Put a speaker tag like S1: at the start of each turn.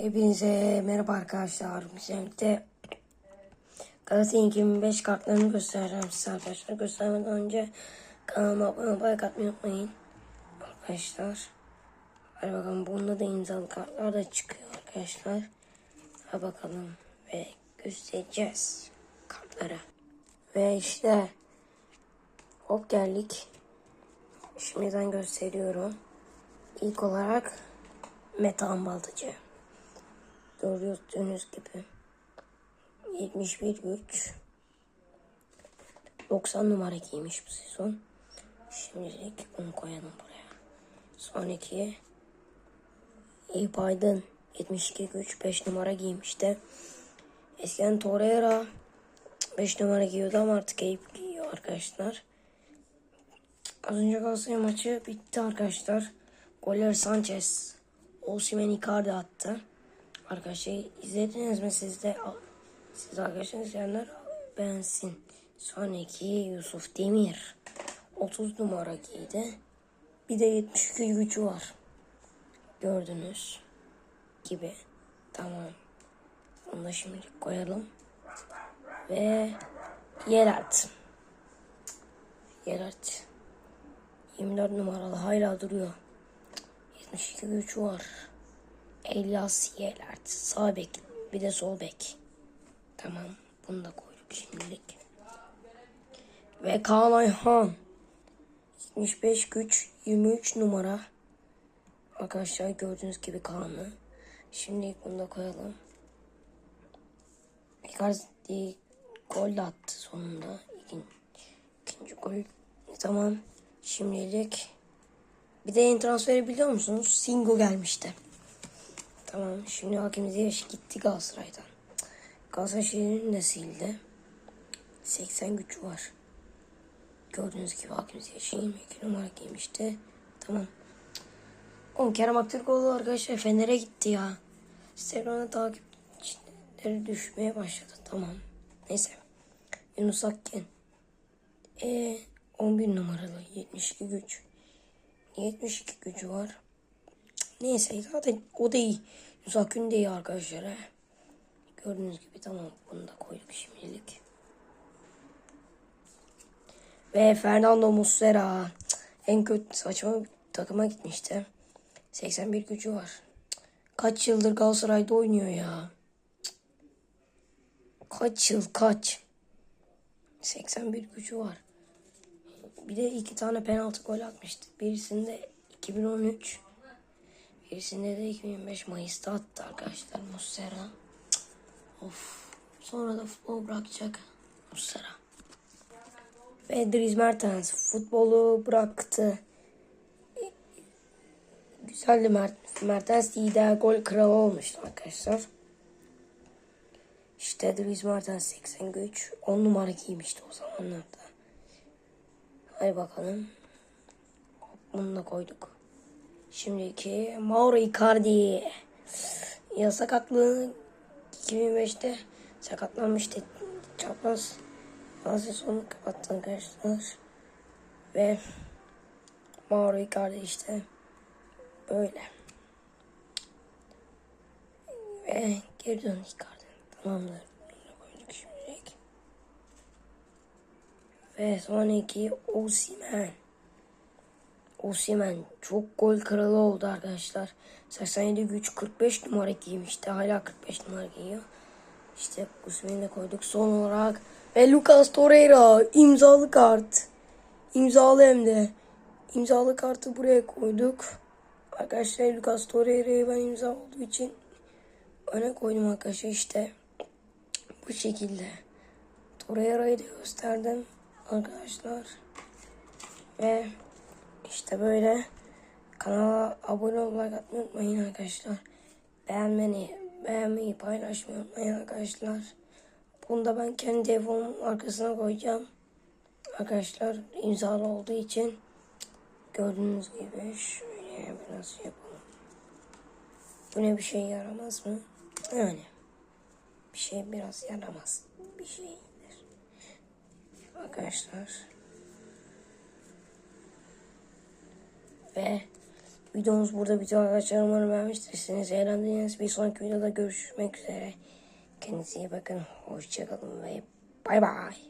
S1: Hepinize merhaba arkadaşlar. Şimdi Galatasaray'ın 2005 kartlarını göstereceğim size arkadaşlar. Göstermeden önce kanalıma abone olmayı unutmayın. Arkadaşlar. Hadi bakalım bunda da imzalı kartlar da çıkıyor arkadaşlar. Hadi bakalım ve göstereceğiz kartları. Ve işte hop geldik. Şimdiden gösteriyorum. İlk olarak Metan Baltıcı. Gördüğünüz gibi 71 güç 90 numara giymiş bu sezon. Şimdilik onu koyalım buraya. Sonraki Eyüp Aydın 72 güç 5 numara giymişti. Eskiden Torreira 5 numara giyiyordu ama artık Eyüp giyiyor arkadaşlar. Az önce Galatasaray maçı bitti arkadaşlar. Goller Sanchez, Osimhen Icardi attı. Arkadaşlar izlediniz mi siz de? Siz arkadaşlar izleyenler beğensin. Sonraki Yusuf Demir. 30 numara giydi. Bir de 72 gücü var. Gördünüz gibi. Tamam. Onu da şimdilik koyalım. Ve Gerard. Gerard. 24 numaralı hala duruyor. 72 gücü var. Elias Yelert. Sağ bek. Bir de sol bek. Tamam. Bunu da koyduk şimdilik. Ve Kaan Ayhan. 75 güç. 23 numara. Arkadaşlar gördüğünüz gibi Kaan'ı. Şimdi bunu da koyalım. Icardi gol de attı sonunda. İkinci, gol. Tamam. Şimdilik bir de yeni transferi biliyor musunuz? Singo gelmişti. Tamam şimdi Hakim Ziyech gitti Galatasaray'dan. Galatasaray'ın de sildi. 80 gücü var. Gördüğünüz gibi Hakim Ziyech 22 numara giymişti. Tamam. Oğlum Kerem Aktürkoğlu arkadaşlar Fener'e gitti ya. Instagram'da takipçileri düşmeye başladı. Tamam. Neyse. Yunus Akgün. E 11 numaralı 72 güç. 72 gücü var. Neyse zaten o da iyi. Yunus Akgün de iyi arkadaşlar. He. Gördüğünüz gibi tamam bunu da koyduk şimdilik. Ve Fernando Muslera en kötü saçma bir takıma gitmişti. 81 gücü var. Kaç yıldır Galatasaray'da oynuyor ya. Kaç yıl kaç. 81 gücü var. Bir de iki tane penaltı gol atmıştı. Birisinde 2013, birisinde de 2025 Mayıs'ta attı arkadaşlar Muslera. Of. Sonra da futbol bırakacak Muslera. Ve Dries Mertens futbolu bıraktı. Güzeldi Mert Mertens lider gol kralı olmuştu arkadaşlar. İşte Dries Mertens 80 güç 10 numara giymişti o zamanlarda. Hadi bakalım. Bunu da koyduk. Şimdiki Mauro Icardi. Ya sakatlığı 2005'te sakatlanmıştı. Çapraz bazı sonu kapattı arkadaşlar. Ve Mauro Icardi işte böyle. Ve geri dön Icardi. Tamamdır. Koyduk. Ve sonraki Osimhen. Osimhen çok gol kralı oldu arkadaşlar. 87 güç 45 numara giymişti. Hala 45 numara giyiyor. İşte Osimhen'i de koyduk. Son olarak ve Lucas Torreira imzalı kart. İmzalı hem de. İmzalı kartı buraya koyduk. Arkadaşlar Lucas Torreira'yı ben imza olduğu için öne koydum arkadaşlar işte. Bu şekilde. Torreira'yı da gösterdim arkadaşlar. Ve işte böyle kanala abone olmayı unutmayın arkadaşlar. Beğenmeyi, beğenmeyi paylaşmayı unutmayın arkadaşlar. Bunu da ben kendi telefonumun arkasına koyacağım. Arkadaşlar imzalı olduğu için gördüğünüz gibi şöyle biraz yapalım. Bu ne bir şey yaramaz mı? Yani bir şey biraz yaramaz. Bir şeydir. Arkadaşlar ve Videomuz burada bitiyor arkadaşlar. Umarım beğenmiştirsiniz. Eğlendiyseniz bir sonraki videoda görüşmek üzere. Kendinize iyi bakın. Hoşçakalın ve bay bay.